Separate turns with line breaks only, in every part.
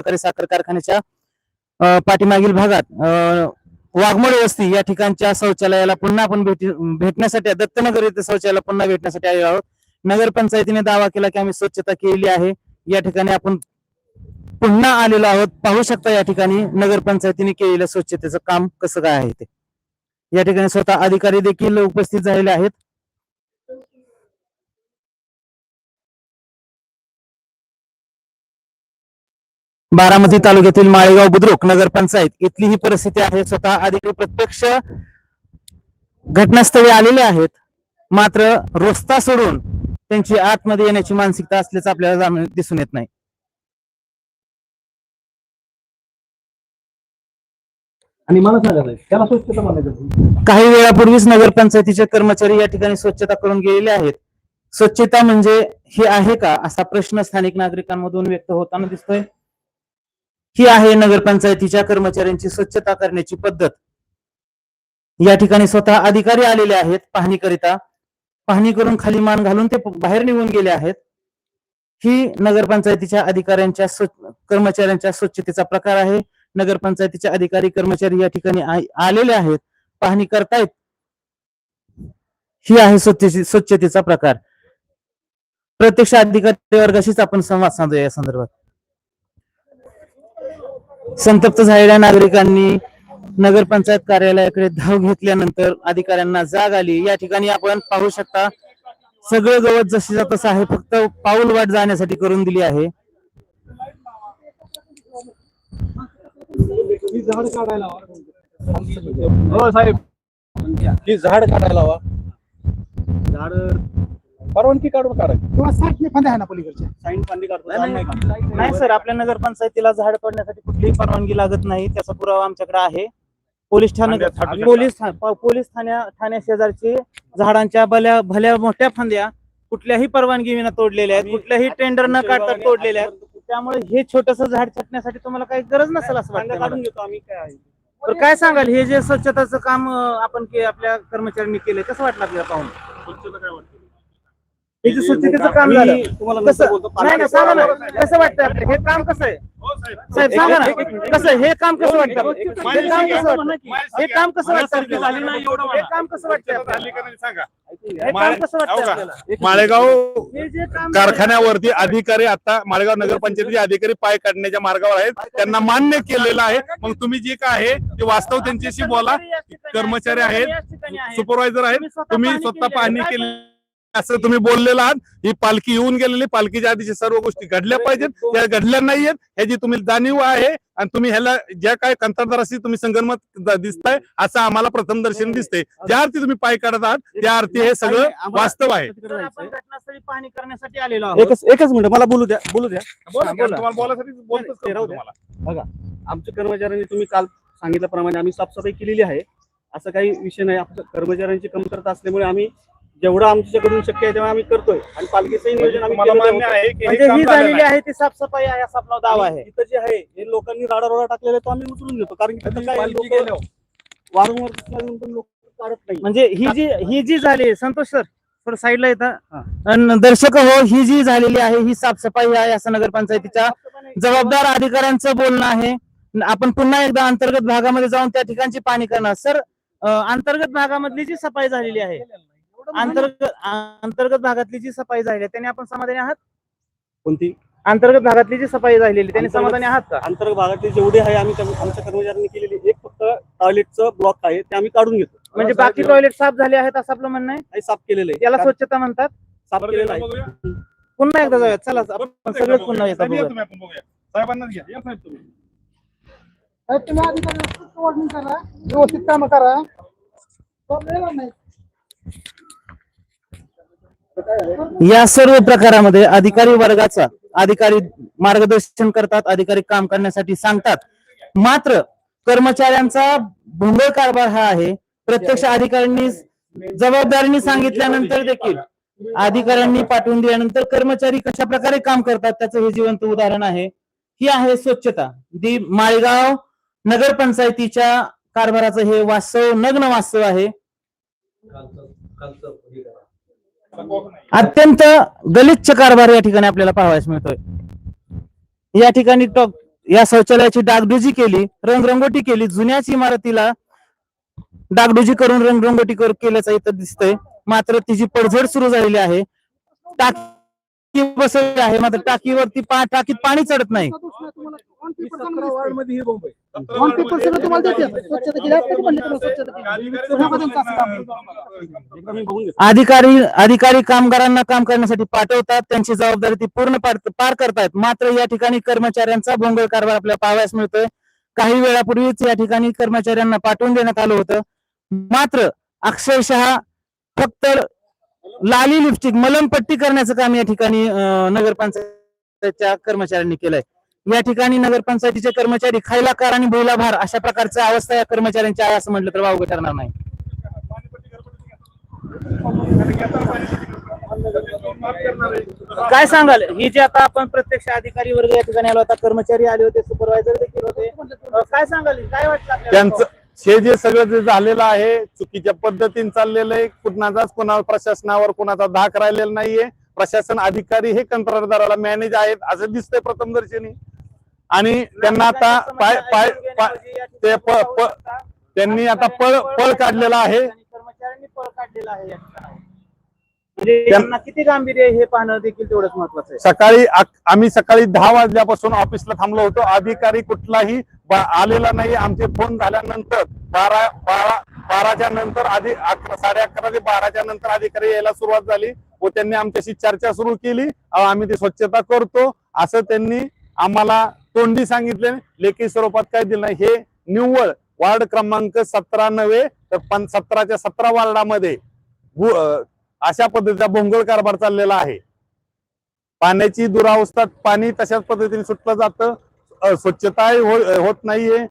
सहकारी साखर कारखान्याच्या पाठीमागील भागात वाघमोड वस्ती या ठिकाणच्या शौचालयाला पुन्हा आपण भेट भेटण्यासाठी दत्तनगर येथे शौचालयाला पुन्हा भेटण्यासाठी आलेलो आहोत. नगरपंचायतीने दावा केला की आम्ही स्वच्छता केलेली आहे. या ठिकाणी आपण पुन्हा आलेलो आहोत. पाहू शकता या ठिकाणी नगरपंचायतीने केलेलं स्वच्छतेचं काम कसं काय आहे ते. या ठिकाणी स्वतः अधिकारी देखील उपस्थित झालेले आहेत. बारामती तालुक्यातील माळेगाव बुद्रुक नगरपंचायत इथली ही परिस्थिती आहे. स्वतः अधिकारी प्रत्यक्ष घटनास्थळी आलेले आहेत. मात्र रस्ता सोडून त्यांची आतमध्ये येण्याची मानसिकता असल्याचं आपल्याला जाणून- दिसून येत नाही.
आणि मला सांगा साहेब, त्याला स्वच्छता म्हणायचं
काही वेळापूर्वीच नगरपंचायतीचे कर्मचारी या ठिकाणी स्वच्छता करून गेलेले आहेत. स्वच्छता म्हणजे हे आहे का? असा प्रश्न स्थानिक नागरिकांमधून व्यक्त होताना दिसतोय. ही आहे नगरपंचायतीच्या कर्मचाऱ्यांची स्वच्छता करण्याची पद्धत. या ठिकाणी स्वतः अधिकारी आलेले आहेत पाहणीकरिता. पाहणी करून खाली मान घालून ते बाहेर निघून गेले आहेत. ही नगरपंचायतीच्या अधिकाऱ्यांच्या स्व- कर्मचाऱ्यांच्या स्वच्छतेचा प्रकार आहे. नगरपंचायतीचे अधिकारी कर्मचारी या ठिकाणी आलेले आहेत. पाहणी करतायत. ही आहे स्वच्छते स्वच्छतेचा प्रकार. प्रत्यक्ष अधिकारी वर्गाशीच आपण संवाद साधूया या संदर्भात. संतप्त झालेल्या नागरिकांनी नगरपंचायत कार्यालयाकडे धाव घेतल्यानंतर अधिकाऱ्यांना जाग आली. या ठिकाणी आपण पाहू शकता सगळं गवत जसे तसं आहे फक्त पाऊल वाट जाण्यासाठी करून दिली आहे.
झाड काढायला. हो साहेब. ही झाड काढायला हवा. झाड परवानगी काढून काढा.
किंवा साठ फांद्या आहे ना पलीकडच्या?
साईन फांदी काढतो. नाही
सर आपल्या नगरपंचायतीला झाड तोडण्यासाठी कुठलीही परवानगी लागत नाही. त्याचा पुरावा आमच्याकडे आहे. पोलीस ठाणे
शकता.
पोलीस ठा- प- पोलीस ठाण्या ठाण्या शेजारची झाडांच्या भल्या भल्या मोठ्या फांद्या कुठल्याही परवानगी विना तोडलेल्या आहेत. कुठल्याही टेंडर न काढता तोडलेल्या आहेत. त्यामुळे हे छोटस झाड छाटण्यासाठी तुम्हाला काही गरज नसेल असं
फांद्या
वाटतं
काढून
मला.
घेतो आम्ही काय आहे?
तर काय सांगाल? हे जे स्वच्छताचं काम अं, आपण के- आपल्या कर्मचाऱ्यांनी केले कसं वाटलं आपल्याला पाहून?
स्वच्छता काय
हे जे स्वच्छतेचं काम झालं.
तुम्हाला नंतर
कसं?
बोलतो.
नाही नाही सांगा ना. कसं वाटतं आपलं? हे काम कसं आहे? साहेब. सांगा ना. कसं? हे काम कसं वाटतं? हे काम कसं वाटतं? हे काम कसं वाटतं हे काम कसं वाटतं हे काम कसं वाटतं
हो? माळेगाव
हे
कारखान्यावरती अधिकारी आता माळेगाव नगरपंचायतीचे अधिकारी पाय काढण्याच्या मार्गावर आहेत. त्यांना मान्य केलेलं आहे. मग तुम्ही जे काय आहे ते वास्तव त्यांच्याशी बोला. कर्मचारी आहेत सुपरवायझर आहेत. तुम्ही स्वतः पाहणी केली असं तुम्ही बोललेलं आहात ही पालखी येऊन गेलेली पालखीच्या आधीच्या सर्व गोष्टी घडल्या पाहिजेत. त्या घडल्या नाहीयेत ह्याची तुम्ही जाणीव आहे आणि तुम्ही ह्याला ज्या काय कंत्राटदाराशी तुम्ही संगनमत दिसताय असं आम्हाला प्रथम दर्शन दिसतंय. ज्या अर्थी तुम्ही पाय काढत आहात त्या अर्थी हे सगळं वास्तव आहे.
तर आपण घटनास्थळी पाहणी करण्यासाठी आलेलो आहोत.
एकच एकच मिनिट मला बोलू द्या बोलू द्या.
तुम्हाला बोलायसाठी. तुम्हाला.
आमच्या कर्मचाऱ्यांनी तुम्ही काल सांगितल्याप्रमाणे आम्ही साफसफाई केलेली आहे. असं काही विषय नाही आमच्या कर्मचाऱ्यांची कमतरता असल्यामुळे आम्ही जेवढं आमच्याकडून शक्य आहे तेव्हा आम्ही करतोय. आणि पालखीचंही नियोजन आम्ही
तुम्हाला
केलेलं
मान्य
होतं.
आहे की हे
म्हणजे
काम
ही
झालेलं
झालेली
आहे.
आहे ती साफसफाई आहे असा आपला दावा आहे.
इथं जे आहे हे लोकांनी राडा रोडा टाकलेला आहे तो आम्ही उचलून घेतो. कारण की तिथं काय लोक वारंवार दिसल्यानंतर लोक काढत नाही.
म्हणजे ही जी ही जी झाली संतोष सर थोडं साईडला
हा.
येतात अन दर्शक हो ही जी झालेली आहे ही साफसफाई आहे असं नगरपंचायतीच्या जबाबदार अधिकाऱ्यांचं बोलणं आहे. न- आपण पुन्हा एकदा अंतर्गत भागामध्ये जाऊन त्या ठिकाणची पाणी करणार. सर अं, अंतर्गत भागामधली जी सफाई झालेली आहे अंतर्गत अंतर्गत भागातली जी सफाई झालेली आहे त्याने आपण समाधानी आहात?
कोणती?
अंतर्गत भागातली जी सफाई झालेली त्याने
अंतर्गत-
समाधानी आहात का?
अंतर्गत भागातले जेवढे आहे आम्ही त्या- आमच्या कर्मचाऱ्यांनी केलेली एक फक्त टॉयलेटचं ब्लॉक आहे ते आम्ही काढून घेतो.
म्हणजे बाकी टॉयलेट साफ झाले आहेत असं आपलं म्हणणं आहे?
काही साफ केलेलं आहे.
याला स्वच्छता म्हणतात?
साफ केलेलं आहे.
पुन्हा एकदा जाऊया चला आपण सगळेच पुन्हा एकदा
साहेब, या
बघूया.
घ्या. या साहेब तुम्ही.
साहेब, तुम्ही अधिकारी वाढणी करा. व्यवस्थित काम करा. नाही.
या सर्व प्रकारामध्ये अधिकारी वर्गाचा अधिकारी मार्गदर्शन करतात अधिकारी काम करण्यासाठी सांगतात. मात्र कर्मचाऱ्यांचा भोंगळ कारभार हा आहे. प्रत्यक्ष अधिकाऱ्यांनी जबाबदारीने सांगितल्यानंतर देखील अधिकाऱ्यांनी पाठवून दिल्यानंतर कर्मचारी कशा प्रकारे काम करतात त्याचं हे जिवंत उदाहरण आहे. ही आहे स्वच्छता. दी माळेगाव नगरपंचायतीच्या कारभाराचं हे वास्तव नग्न वास्तव आहे. अत्यंत गलिच्छ कारभार या ठिकाणी आपल्याला पाहावयास मिळतोय. या ठिकाणी टॉक या शौचालयाची डागडुजी केली रंगरंगोटी केली जुन्याच इमारतीला डागडुजी करून रंगरंगोटी कर- केल्याचं इथं दिसतंय. मात्र तिची पडझड सुरू झालेली आहे. टाकी बसवली आहे मात्र टाकीवरती पा टाकीत पाणी चढत नाही.
सगळं तुम्हाला. स्वच्छता केली म्हणले स्वच्छता केली? काम.
अधिकारी अधिकारी कामगारांना काम करण्यासाठी पाठवतात. त्यांची जबाबदारी ती पूर्ण पार करतायत मात्र या ठिकाणी कर्मचाऱ्यांचा भोंगळ कारभार आपल्याला पाहावयास मिळतोय. काही वेळापूर्वीच या ठिकाणी कर्मचाऱ्यांना पाठवून देण्यात आलं होतं. मात्र अक्षरशः फक्त लाली लिपस्टिक मलमपट्टी करण्याचं काम या ठिकाणी नगरपंचायतच्या कर्मचाऱ्यांनी केलंय. या ठिकाणी नगरपंचायतीचे कर्मचारी खायला कार आणि बोला भार अशा प्रकारच्या अवस्था या कर्मचाऱ्यांच्या आहे असं म्हटलं तर वावगं ठरणार नाही. काय सांगाल? ही जे आता आपण प्रत्यक्ष अधिकारी वर्ग या ठिकाणी आलो होता कर्मचारी आले होते सुपरवायझर देखील होते. काय सांगाल? काय वाटतं
त्यांचं हे जे सगळं जे झालेलं आहे चुकीच्या पद्धतीने चाललेलं आहे कुणाचाच कुणा प्रशासनावर कुणाचा धाक राहिलेला नाहीये. प्रशासन अधिकारी हे कंत्राटदाराला मॅनेज आहेत असं दिसतंय प्रथमदर्शनी. आणि त्यांना आता पाय पाय पाय ते प- प- त्यांनी आता पळ पळ काढलेला आहे.
कर्मचाऱ्यांनी पळ काढलेला आहे या ठिकाणी. म्हणजे त्यांना किती गांभीर्य आहे हे पाहणं देखील तेवढंच महत्वाचं आहे.
सकाळी आम्ही सकाळी दहा वाजल्यापासून ऑफिसला थांबलो होतो. अधिकारी कुठलाही बा- आलेला नाही. आमचे फोन झाल्यानंतर बारा बारा बाराच्या नंतर आधी अकरा साडे अकरा ते बाराच्या नंतर अधिकारी यायला सुरुवात झाली व त्यांनी आमच्याशी चर्चा सुरू केली. अहो, आम्ही ती स्वच्छता करतो. असं त्यांनी आम्हाला तोंडी सांगितले लेखी स्वरूपात काय दिलं नाही. हे निव्वळ वार्ड क्रमांक सतरा नव्हे तर पण सतराच्या सतरा वार्डामध्ये अशा पद्धतीचा भोंगळ कारभार चाललेला आहे. पाण्याची दुरावस्था पाणी तशाच पद्धतीने सुटलं जातं. स्वच्छताही हो- होत नाहीये.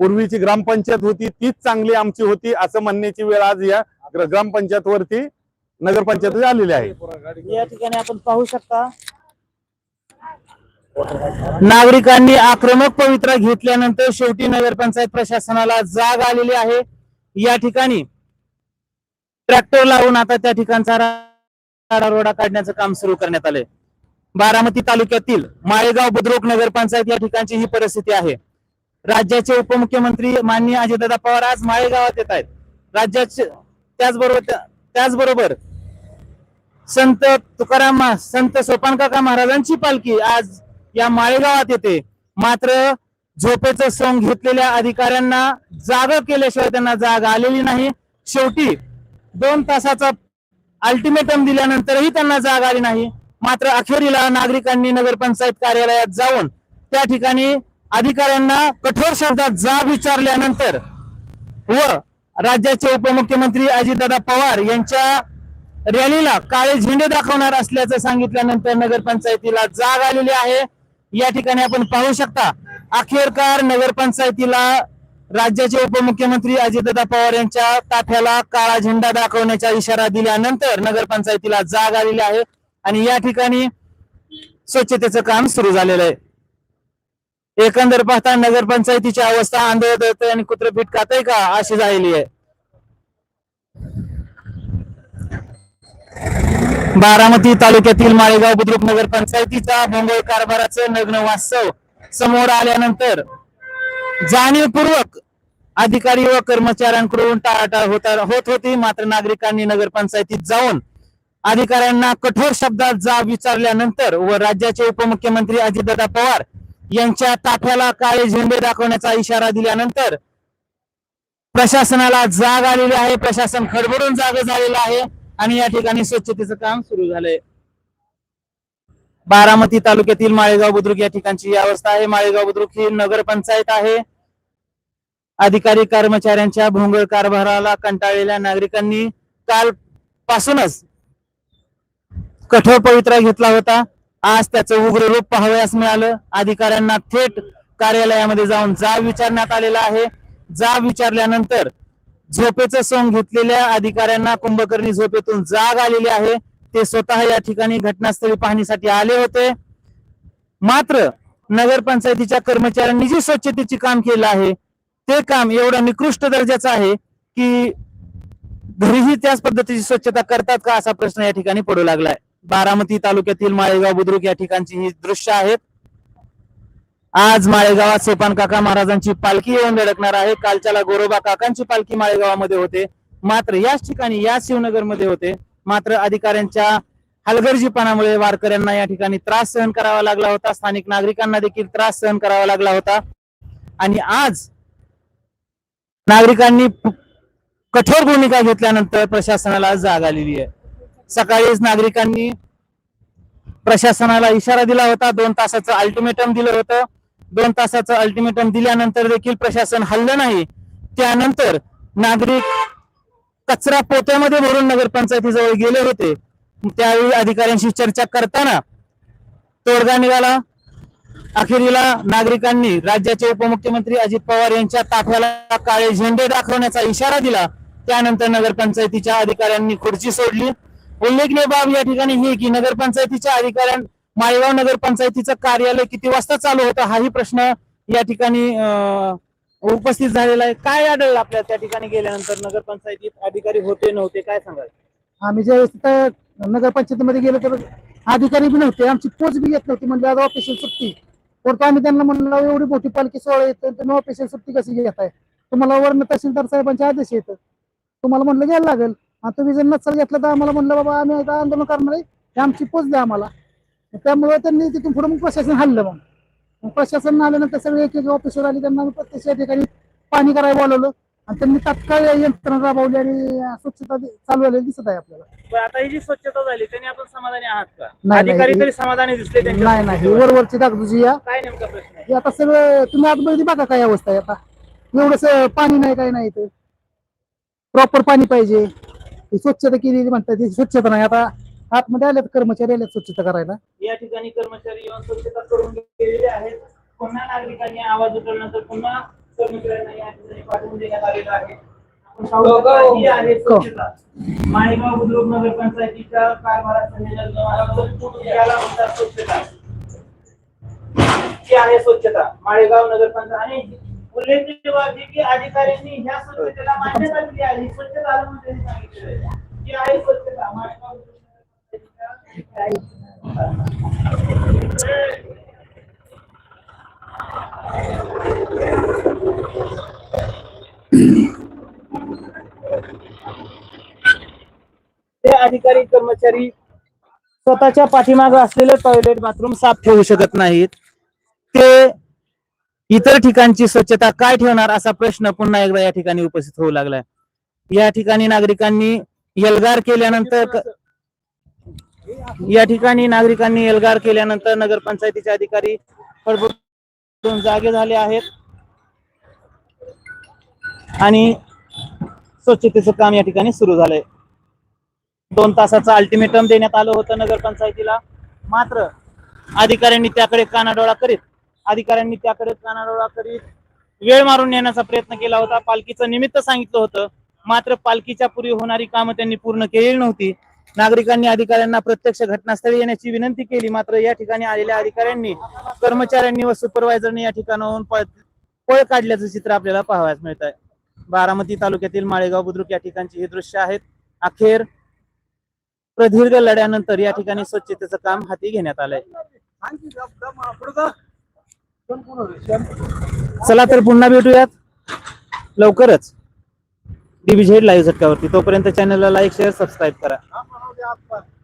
पूर्वीची ग्रामपंचायत होती तीच चांगली आमची होती असं म्हणण्याची वेळ आज या ग्रामपंचायत वरती नगरपंचायत आलेली आहे.
या ठिकाणी आपण पाहू शकता नागरिकांनी आक्रमक पवित्रा घेतल्यानंतर शेवटी नगरपंचायत प्रशासनाला जाग आलेली आहे. या ठिकाणी ट्रॅक्टर लावून आता त्या ठिकाणचा रोडा काढण्याचं काम सुरू करण्यात आले बारामती तालुक्यातील माळेगाव बुद्रुक नगरपंचायत या ठिकाणची ही परिस्थिती आहे. राज्याचे उपमुख्यमंत्री माननीय अजितदादा पवार आज माळेगावात येत आहेत. राज्याचे त्याचबरोबर त्याचबरोबर संत तुकाराम संत सोपानकाका महाराजांची पालखी आज या माळेगावात येते. मात्र झोपेचं सोंग घेतलेल्या अधिकाऱ्यांना जाग केल्याशिवाय त्यांना जाग आलेली नाही. शेवटी दोन तासाचा अल्टिमेटम दिल्यानंतरही त्यांना जाग आली नाही. मात्र अखेरीला नागरिकांनी नगरपंचायत कार्यालयात जाऊन त्या ठिकाणी अधिकाऱ्यांना कठोर शब्दात जाब विचारल्यानंतर व राज्याचे उपमुख्यमंत्री अजितदादा पवार यांच्या रॅलीला काळे झेंडे दाखवणार असल्याचं सांगितल्यानंतर नगरपंचायतीला जाग आलेली आहे. या ठिकाणी आपण पाहू शकता अखेरकार नगरपंचायतीला राज्याचे उपमुख्यमंत्री अजितदादा पवार यांच्या ताफ्याला काळा झेंडा दाखवण्याचा इशारा दिल्यानंतर नगरपंचायतीला जाग आलेली आहे आणि या ठिकाणी स्वच्छतेचं काम सुरू झालेलं आहे. एकंदर पाहता नगरपंचायतीची अवस्था आंधळत आणि कुत्र पीठ का अशी झालेली आहे. बारामती तालुक्यातील माळेगाव बुद्रुक नगरपंचायतीचा भोंगळ कारभाराचं नग्न वास्तव समोर आल्यानंतर जाणीवपूर्वक अधिकारी व कर्मचाऱ्यांकडून टाळाटाळ होता होत होती. मात्र नागरिकांनी नगरपंचायतीत जाऊन अधिकाऱ्यांना कठोर शब्दात जाब विचारल्यानंतर व राज्याचे उपमुख्यमंत्री अजितदादा पवार यांच्या ताफ्याला काळे झेंडे दाखवण्याचा इशारा दिल्यानंतर प्रशासनाला जाग आलेली आहे. प्रशासन खडबडून जाग झालेलं आहे. आणि या ठिकाणी स्वच्छतेचं काम सुरू झालंय. बारामती तालुक्यातील माळेगाव बुद्रुक या ठिकाणची अवस्था आहे. माळेगाव बुद्रुक ही नगरपंचायत आहे. अधिकारी कर्मचाऱ्यांच्या भोंगळ कारभाराला कंटाळलेल्या नागरिकांनी काल पासूनच कठोर पवित्रा घेतला होता. आज त्याचं उग्र रूप पाहावयास मिळालं. अधिकाऱ्यांना थेट कार्यालयामध्ये जाऊन जाब विचारण्यात आलेला आहे. जाब विचारल्यानंतर झोपेचं सोंग घेतलेल्या अधिकाऱ्यांना कुंभकर्णी झोपेतून जाग आलेली आहे. ते स्वतः या ठिकाणी घटनास्थळी पाहणीसाठी आले होते. मात्र नगरपंचायतीच्या कर्मचाऱ्यांनी जी स्वच्छतेची काम केलं आहे ते काम एवढं निकृष्ट दर्जाचं आहे की घरीही त्याच पद्धतीची स्वच्छता करतात का असा प्रश्न या ठिकाणी पडू लागलाय. बारामती तालुक्यातील माळेगाव बुद्रुक या ठिकाणची ही दृश्य आहेत. आज माळेगावात सोपान काका महाराजांची पालखी येऊन धडकणार आहे. कालच्याला गोरोबा काकांची पालखी माळेगावामध्ये होते. मात्र याच ठिकाणी या शिवनगरमध्ये होते. मात्र अधिकाऱ्यांच्या हलगर्जीपणामुळे वारकऱ्यांना या ठिकाणी त्रास सहन करावा लागला होता. स्थानिक नागरिकांना देखील त्रास सहन करावा लागला होता. आणि आज नागरिकांनी कठोर भूमिका घेतल्यानंतर प्रशासनाला जाग आलेली आहे. सकाळीच नागरिकांनी प्रशासनाला इशारा दिला होता. दोन तासाचं अल्टिमेटम दिलं होतं. दोन तासाचं अल्टिमेटम दिल्यानंतर देखील प्रशासन हल्लं नाही. त्यानंतर नागरिक कचरा पोत्यामध्ये भरून नगरपंचायतीजवळ गेले होते. त्यावेळी अधिकाऱ्यांशी चर्चा करताना तोडगा निघाला. अखेरीला नागरिकांनी राज्याचे उपमुख्यमंत्री अजित पवार यांच्या ताफ्याला काळे झेंडे दाखवण्याचा इशारा दिला. त्यानंतर नगरपंचायतीच्या अधिकाऱ्यांनी खुर्ची सोडली. उल्लेखनीय बाब या ठिकाणी ही की नगरपंचायतीच्या अधिकाऱ्यां माळेगाव नगरपंचायतीचं कार्यालय किती वाजता चालू होतं हाही प्रश्न या ठिकाणी उपस्थित झालेला आहे. काय आढळलं आपल्या त्या ठिकाणी गेल्यानंतर? नगरपंचायतीत अधिकारी होते नव्हते काय सांगाल?
आम्ही ज्यावेळेस तिथं नगरपंचायतीमध्ये गेलो तर अधिकारी बी नव्हते. आमची पोच बी येत नव्हती म्हणजे आज ऑफिशियल सुट्टी. परंतु आम्ही त्यांना म्हणलं एवढी मोठी पालखी सोहळा येतो तुम्ही ऑफिशियल सुट्टी कशी घेत आहे तुम्हाला वर्ण तहसीलदार साहेबांचे आदेश येतं तुम्हाला म्हणलं घ्यायला लागेल. आणि तुम्ही जर नसल घेतलं तर आम्हाला म्हणलं बाबा आम्ही आंदोलन करणार आहे. आमची पोच द्या आम्हाला. त्यामुळे त्यांनी तिथून पुढे मग प्रशासन हल्लं मग. मग प्रशासन आल्यानंतर सगळे एक एक ऑफिसर आले त्यांना प्रत्यक्ष या ठिकाणी पाणी करायला बोलवलं. आणि त्यांनी तात्काळ यंत्रणा राबवली आणि स्वच्छता चालू झालेली दिसत आहे आपल्याला.
आता ही जी स्वच्छता झाली त्यांनी आपण समाधानी आहात का?
नाही,
अधिकारी
नाही.
तरी समाधानी दिसले त्यांच्या
नाही नाही
स्वच्छतेवर.
वरवरची दागदुजी या.
काय नेमका प्रश्न आहे?
हे आता सगळं तुम्ही आतमध्ये बघा काय अवस्था आहे आता. एवढंच पाणी नाही काय नाही इथं. प्रॉपर पाणी पाहिजे. ही स्वच्छता केलेली म्हणतात ती स्वच्छता नाही. आता आतमध्ये आल्यात कर्मचारी आल्यात स्वच्छता करायला.
या ठिकाणी कर्मचारी येऊन स्वच्छता करून गेलेले आहेत. पुन्हा नागरिकांनी आवाज उठवल्यानंतर पुन्हा कर्मचाऱ्यांना या ठिकाणी पाठवून देण्यात आलेलं आहे. आपण शकता, ही. आहे स्वच्छता. माळेगाव बुद्रुक नगरपंचायतीच्या कारभारात याला म्हणतात स्वच्छता. ही आहे स्वच्छता. माळेगाव नगरपंचायत आणि उल्लेखनीय बाब ही की अधिकाऱ्यांनी ह्या स्वच्छतेला मान्यता दिली आहे. ही स्वच्छता आलं म्हणून त्यांनी सांगितलेलं आहे. ही आहे स्वच्छता. माळेगाव ते अधिकारी कर्मचारी स्वतःच्या पाठीमाग असलेले टॉयलेट बाथरूम साफ ठेवू शकत नाहीत. ते इतर ठिकाणची स्वच्छता काय ठेवणार असा प्रश्न पुन्हा एकदा या ठिकाणी उपस्थित होऊ लागलाय. या ठिकाणी नागरिकांनी एल्गार केल्यानंतर या ठिकाणी नागरिकांनी एल्गार केल्यानंतर नगरपंचायतीचे अधिकारी खडबडून जागे झाले आहेत. आणि स्वच्छतेचं काम या ठिकाणी सुरू झालंय. दोन तासाचं अल्टिमेटम देण्यात आलं होतं नगरपंचायतीला. मात्र अधिकाऱ्यांनी त्याकडे कानाडोळा करीत अधिकाऱ्यांनी त्याकडे कानाडोळा करीत वेळ मारून नेण्याचा प्रयत्न केला होता. पालखीचं निमित्त सांगितलं होतं. मात्र पालखीच्या पूर्वी होणारी कामं त्यांनी पूर्ण केलेली नव्हती. नागरिकांनी अधिकाऱ्यांना प्रत्यक्ष घटनास्थळी येण्याची विनंती केली. मात्र या ठिकाणी आलेल्या अधिकाऱ्यांनी कर्मचाऱ्यांनी व सुपरवायझरनी या ठिकाणाहून पळ काढल्याचं चित्र आपल्याला पाहावयास मिळत आहे बारामती तालुक्यातील माळेगाव बुद्रुक या ठिकाणची ही दृश्य आहेत. अखेर प्रदीर्घ लढ्यानंतर या ठिकाणी स्वच्छतेचं काम हाती घेण्यात आलंय. चला तर पुन्हा भेटूयात. लवकरच. डीबीझेड लाईव्ह झटकावरती. तोपर्यंत चॅनलला लाईक शेअर सबस्क्राईब करा. up.